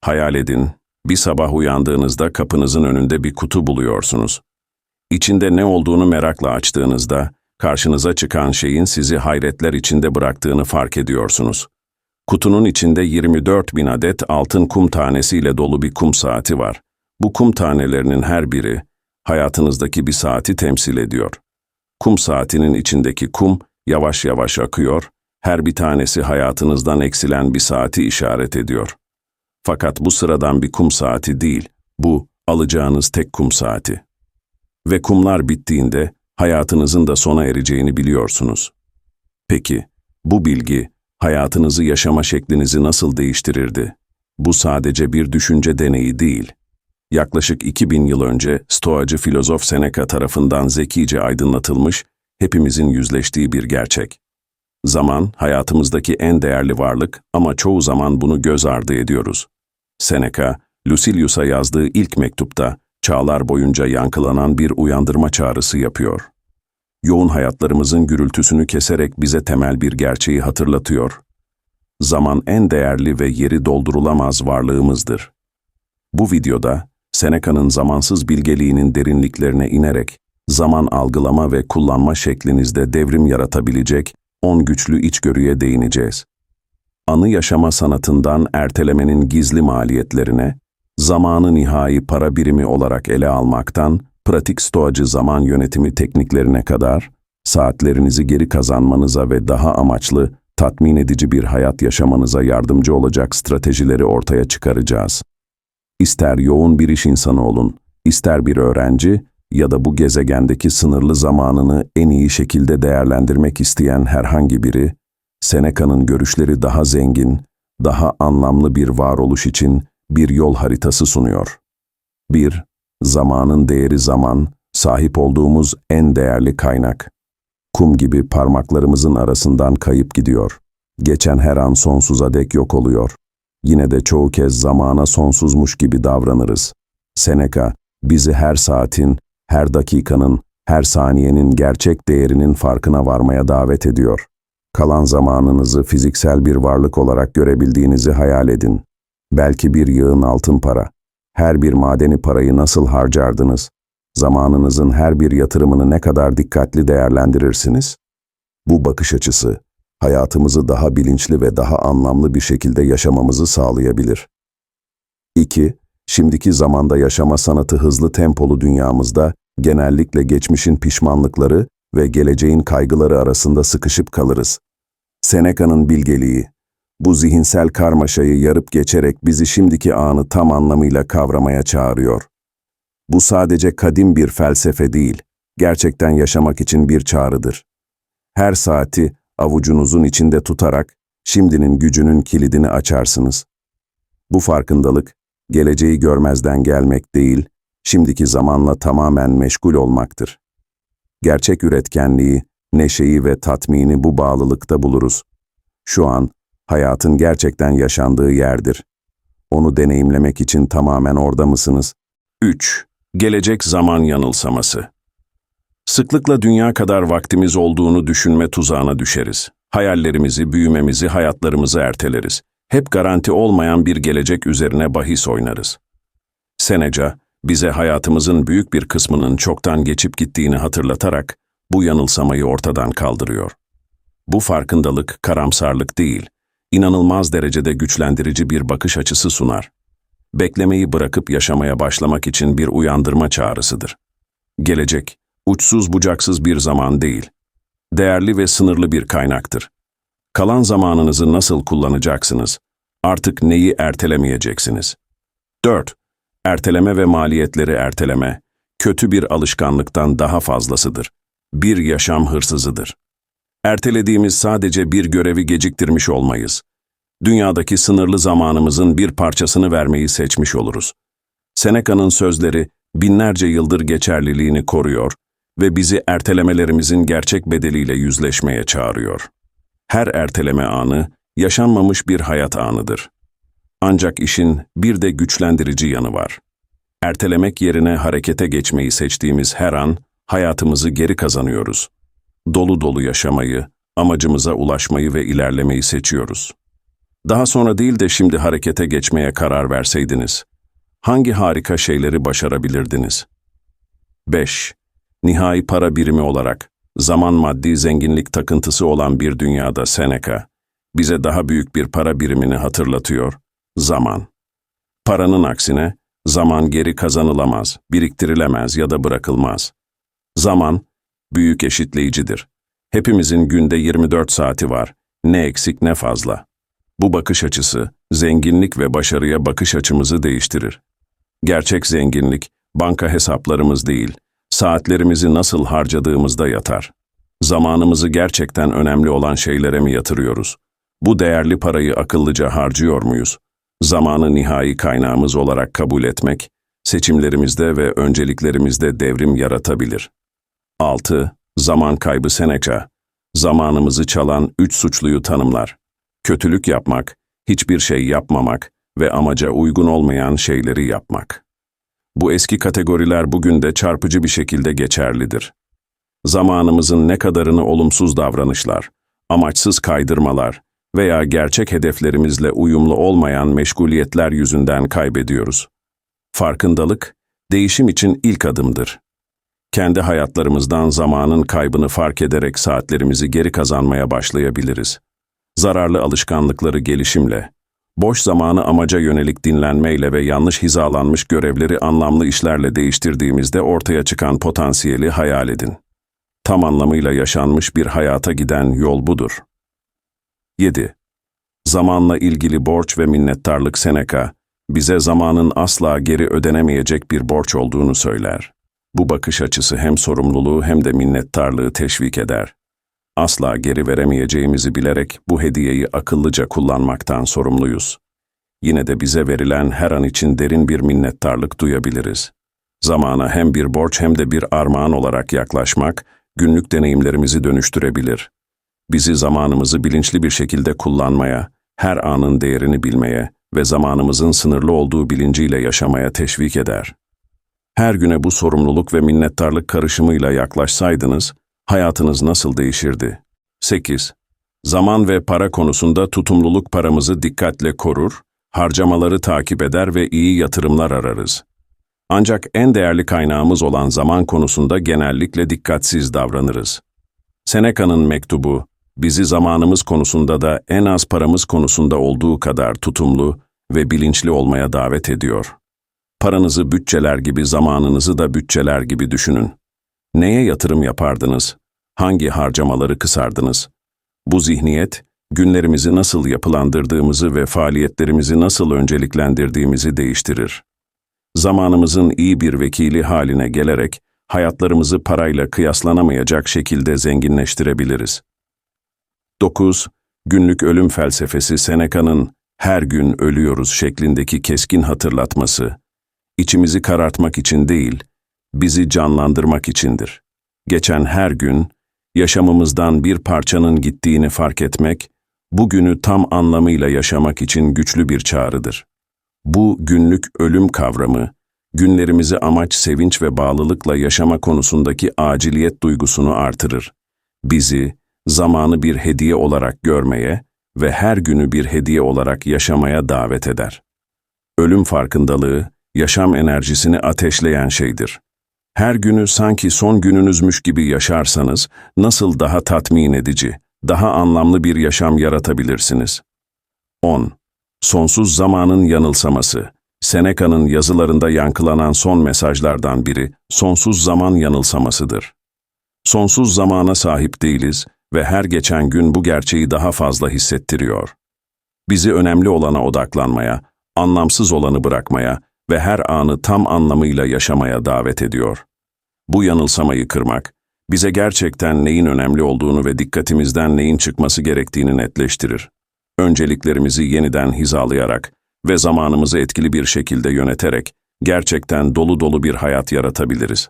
Hayal edin, bir sabah uyandığınızda kapınızın önünde bir kutu buluyorsunuz. İçinde ne olduğunu merakla açtığınızda, karşınıza çıkan şeyin sizi hayretler içinde bıraktığını fark ediyorsunuz. Kutunun içinde 24 bin adet altın kum tanesiyle dolu bir kum saati var. Bu kum tanelerinin her biri, hayatınızdaki bir saati temsil ediyor. Kum saatinin içindeki kum, yavaş yavaş akıyor, her bir tanesi hayatınızdan eksilen bir saati işaret ediyor. Fakat bu sıradan bir kum saati değil, bu alacağınız tek kum saati. Ve kumlar bittiğinde hayatınızın da sona ereceğini biliyorsunuz. Peki, bu bilgi hayatınızı yaşama şeklinizi nasıl değiştirirdi? Bu sadece bir düşünce deneyi değil. Yaklaşık 2000 yıl önce Stoacı filozof Seneca tarafından zekice aydınlatılmış, hepimizin yüzleştiği bir gerçek. Zaman, hayatımızdaki en değerli varlık ama çoğu zaman bunu göz ardı ediyoruz. Seneca, Lucilius'a yazdığı ilk mektupta, çağlar boyunca yankılanan bir uyandırma çağrısı yapıyor. Yoğun hayatlarımızın gürültüsünü keserek bize temel bir gerçeği hatırlatıyor. Zaman en değerli ve yeri doldurulamaz varlığımızdır. Bu videoda, Seneca'nın zamansız bilgeliğinin derinliklerine inerek, zaman algılama ve kullanma şeklinizde devrim yaratabilecek 10 güçlü içgörüye değineceğiz. Anı yaşama sanatından ertelemenin gizli maliyetlerine, zamanı nihai para birimi olarak ele almaktan, pratik stoacı zaman yönetimi tekniklerine kadar, saatlerinizi geri kazanmanıza ve daha amaçlı, tatmin edici bir hayat yaşamanıza yardımcı olacak stratejileri ortaya çıkaracağız. İster yoğun bir iş insanı olun, ister bir öğrenci ya da bu gezegendeki sınırlı zamanını en iyi şekilde değerlendirmek isteyen herhangi biri, Seneca'nın görüşleri daha zengin, daha anlamlı bir varoluş için bir yol haritası sunuyor. 1. Zamanın değeri zaman, sahip olduğumuz en değerli kaynak. Kum gibi parmaklarımızın arasından kayıp gidiyor. Geçen her an sonsuza dek yok oluyor. Yine de çoğu kez zamana sonsuzmuş gibi davranırız. Seneca, bizi her saatin, her dakikanın, her saniyenin gerçek değerinin farkına varmaya davet ediyor. Kalan zamanınızı fiziksel bir varlık olarak görebildiğinizi hayal edin. Belki bir yığın altın para. Her bir madeni parayı nasıl harcardınız? Zamanınızın her bir yatırımını ne kadar dikkatli değerlendirirsiniz? Bu bakış açısı, hayatımızı daha bilinçli ve daha anlamlı bir şekilde yaşamamızı sağlayabilir. 2. Şimdiki zamanda yaşama sanatı hızlı tempolu dünyamızda genellikle geçmişin pişmanlıkları ve geleceğin kaygıları arasında sıkışıp kalırız. Seneca'nın bilgeliği, bu zihinsel karmaşayı yarıp geçerek bizi şimdiki anı tam anlamıyla kavramaya çağırıyor. Bu sadece kadim bir felsefe değil, gerçekten yaşamak için bir çağrıdır. Her saati avucunuzun içinde tutarak şimdinin gücünün kilidini açarsınız. Bu farkındalık, geleceği görmezden gelmek değil, şimdiki zamanla tamamen meşgul olmaktır. Gerçek üretkenliği, neşeyi ve tatmini bu bağlılıkta buluruz. Şu an, hayatın gerçekten yaşandığı yerdir. Onu deneyimlemek için tamamen orada mısınız? 3. Gelecek zaman yanılsaması Sıklıkla dünya kadar vaktimiz olduğunu düşünme tuzağına düşeriz. Hayallerimizi, büyümemizi, hayatlarımızı erteleriz. Hep garanti olmayan bir gelecek üzerine bahis oynarız. Seneca, bize hayatımızın büyük bir kısmının çoktan geçip gittiğini hatırlatarak bu yanılsamayı ortadan kaldırıyor. Bu farkındalık karamsarlık değil, inanılmaz derecede güçlendirici bir bakış açısı sunar. Beklemeyi bırakıp yaşamaya başlamak için bir uyandırma çağrısıdır. Gelecek, uçsuz bucaksız bir zaman değil, değerli ve sınırlı bir kaynaktır. Kalan zamanınızı nasıl kullanacaksınız? Artık neyi ertelemeyeceksiniz? 4. Erteleme ve maliyetleri erteleme, kötü bir alışkanlıktan daha fazlasıdır. Bir yaşam hırsızıdır. Ertelediğimiz sadece bir görevi geciktirmiş olmayız. Dünyadaki sınırlı zamanımızın bir parçasını vermeyi seçmiş oluruz. Seneca'nın sözleri binlerce yıldır geçerliliğini koruyor ve bizi ertelemelerimizin gerçek bedeliyle yüzleşmeye çağırıyor. Her erteleme anı, yaşanmamış bir hayat anıdır. Ancak işin bir de güçlendirici yanı var. Ertelemek yerine harekete geçmeyi seçtiğimiz her an, hayatımızı geri kazanıyoruz. Dolu dolu yaşamayı, amacımıza ulaşmayı ve ilerlemeyi seçiyoruz. Daha sonra değil de şimdi harekete geçmeye karar verseydiniz, hangi harika şeyleri başarabilirdiniz? 5. Nihai para birimi olarak, zaman maddi zenginlik takıntısı olan bir dünyada Seneca, bize daha büyük bir para birimini hatırlatıyor, zaman. Paranın aksine, zaman geri kazanılamaz, biriktirilemez ya da bırakılmaz. Zaman, büyük eşitleyicidir. Hepimizin günde 24 saati var, ne eksik ne fazla. Bu bakış açısı, zenginlik ve başarıya bakış açımızı değiştirir. Gerçek zenginlik, banka hesaplarımız değil, saatlerimizi nasıl harcadığımızda yatar. Zamanımızı gerçekten önemli olan şeylere mi yatırıyoruz? Bu değerli parayı akıllıca harcıyor muyuz? Zamanı nihai kaynağımız olarak kabul etmek, seçimlerimizde ve önceliklerimizde devrim yaratabilir. 6. Zaman kaybı Seneca, zamanımızı çalan üç suçluyu tanımlar. Kötülük yapmak, hiçbir şey yapmamak ve amaca uygun olmayan şeyleri yapmak. Bu eski kategoriler bugün de çarpıcı bir şekilde geçerlidir. Zamanımızın ne kadarını olumsuz davranışlar, amaçsız kaydırmalar veya gerçek hedeflerimizle uyumlu olmayan meşguliyetler yüzünden kaybediyoruz. Farkındalık, değişim için ilk adımdır. Kendi hayatlarımızdan zamanın kaybını fark ederek saatlerimizi geri kazanmaya başlayabiliriz. Zararlı alışkanlıkları gelişimle, boş zamanı amaca yönelik dinlenmeyle ve yanlış hizalanmış görevleri anlamlı işlerle değiştirdiğimizde ortaya çıkan potansiyeli hayal edin. Tam anlamıyla yaşanmış bir hayata giden yol budur. 7. Zamanla ilgili borç ve minnettarlık Seneca, bize zamanın asla geri ödenemeyecek bir borç olduğunu söyler. Bu bakış açısı hem sorumluluğu hem de minnettarlığı teşvik eder. Asla geri veremeyeceğimizi bilerek bu hediyeyi akıllıca kullanmaktan sorumluyuz. Yine de bize verilen her an için derin bir minnettarlık duyabiliriz. Zamana hem bir borç hem de bir armağan olarak yaklaşmak, günlük deneyimlerimizi dönüştürebilir. Bizi zamanımızı bilinçli bir şekilde kullanmaya, her anın değerini bilmeye ve zamanımızın sınırlı olduğu bilinciyle yaşamaya teşvik eder. Her güne bu sorumluluk ve minnettarlık karışımıyla yaklaşsaydınız, hayatınız nasıl değişirdi? 8. Zaman ve para konusunda tutumluluk paramızı dikkatle korur, harcamaları takip eder ve iyi yatırımlar ararız. Ancak en değerli kaynağımız olan zaman konusunda genellikle dikkatsiz davranırız. Seneca'nın mektubu, bizi zamanımız konusunda da en az paramız konusunda olduğu kadar tutumlu ve bilinçli olmaya davet ediyor. Paranızı bütçeler gibi zamanınızı da bütçeler gibi düşünün. Neye yatırım yapardınız? Hangi harcamaları kısardınız? Bu zihniyet, günlerimizi nasıl yapılandırdığımızı ve faaliyetlerimizi nasıl önceliklendirdiğimizi değiştirir. Zamanımızın iyi bir vekili haline gelerek hayatlarımızı parayla kıyaslanamayacak şekilde zenginleştirebiliriz. 9. Günlük ölüm felsefesi Seneca'nın her gün ölüyoruz şeklindeki keskin hatırlatması, içimizi karartmak için değil, bizi canlandırmak içindir. Geçen her gün, yaşamımızdan bir parçanın gittiğini fark etmek, bugünü tam anlamıyla yaşamak için güçlü bir çağrıdır. Bu günlük ölüm kavramı, günlerimizi amaç, sevinç ve bağlılıkla yaşama konusundaki aciliyet duygusunu artırır. Bizi, zamanı bir hediye olarak görmeye ve her günü bir hediye olarak yaşamaya davet eder. Ölüm farkındalığı, yaşam enerjisini ateşleyen şeydir. Her günü sanki son gününüzmüş gibi yaşarsanız, nasıl daha tatmin edici, daha anlamlı bir yaşam yaratabilirsiniz? 10. Sonsuz zamanın yanılsaması. Seneca'nın yazılarında yankılanan son mesajlardan biri, sonsuz zaman yanılsamasıdır. Sonsuz zamana sahip değiliz ve her geçen gün bu gerçeği daha fazla hissettiriyor. Bizi önemli olana odaklanmaya, anlamsız olanı bırakmaya ve her anı tam anlamıyla yaşamaya davet ediyor. Bu yanılsamayı kırmak, bize gerçekten neyin önemli olduğunu ve dikkatimizden neyin çıkması gerektiğini netleştirir. Önceliklerimizi yeniden hizalayarak ve zamanımızı etkili bir şekilde yöneterek gerçekten dolu dolu bir hayat yaratabiliriz.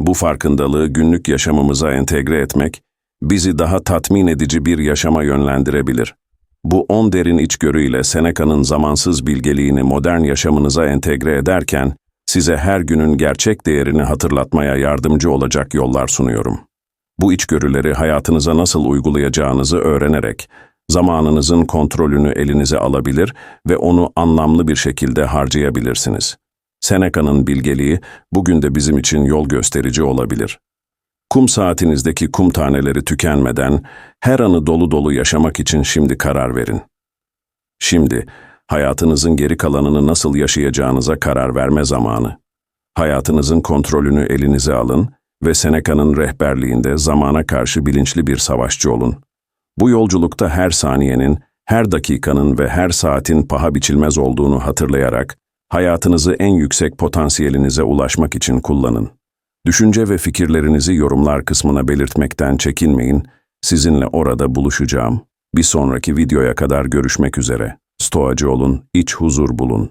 Bu farkındalığı günlük yaşamımıza entegre etmek, bizi daha tatmin edici bir yaşama yönlendirebilir. Bu on derin içgörüyle Seneca'nın zamansız bilgeliğini modern yaşamınıza entegre ederken, size her günün gerçek değerini hatırlatmaya yardımcı olacak yollar sunuyorum. Bu içgörüleri hayatınıza nasıl uygulayacağınızı öğrenerek, Zamanınızın kontrolünü elinize alabilir ve onu anlamlı bir şekilde harcayabilirsiniz. Seneca'nın bilgeliği bugün de bizim için yol gösterici olabilir. Kum saatinizdeki kum taneleri tükenmeden her anı dolu dolu yaşamak için şimdi karar verin. Şimdi hayatınızın geri kalanını nasıl yaşayacağınıza karar verme zamanı. Hayatınızın kontrolünü elinize alın ve Seneca'nın rehberliğinde zamana karşı bilinçli bir savaşçı olun. Bu yolculukta her saniyenin, her dakikanın ve her saatin paha biçilmez olduğunu hatırlayarak hayatınızı en yüksek potansiyelinize ulaşmak için kullanın. Düşünce ve fikirlerinizi yorumlar kısmına belirtmekten çekinmeyin. Sizinle orada buluşacağım. Bir sonraki videoya kadar görüşmek üzere. Stoacı olun, iç huzur bulun.